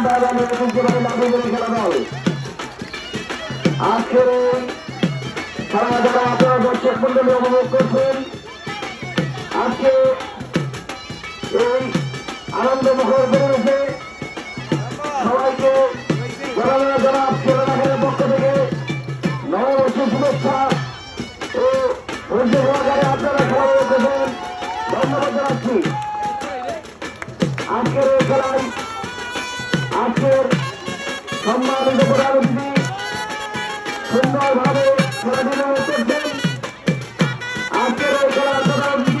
ময়দানে ঐতিহ্যবাহী লাভের খেলা দল আজকের এই খেলা যারা আপনারা দর্শক মন্ডলী উপভোগ করছেন আজকে এই আনন্দ মুখর পরিবেশে সবাইকে জনাব খেলাঘাটের পক্ষ থেকে নববর্ষের শুভেচ্ছা ও ধৈর্য সহকারে আপনারা খেলা দেখেছেন ধন্যবাদ জানাচ্ছি আজকের এই খেলায় আজকের সম্মানিত প্রধান অতিথি সুন্দরভাবে খেলাটি করছেন। আজকের এই খেলার প্রধান অতিথি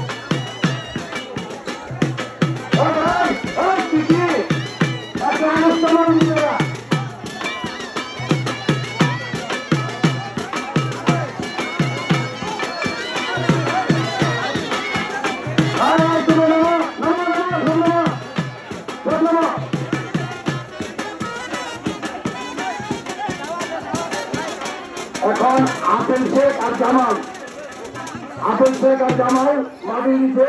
এখন আপেল শেখ আর জামাল। আপেল শেখ আর জামাল মাটির নিচে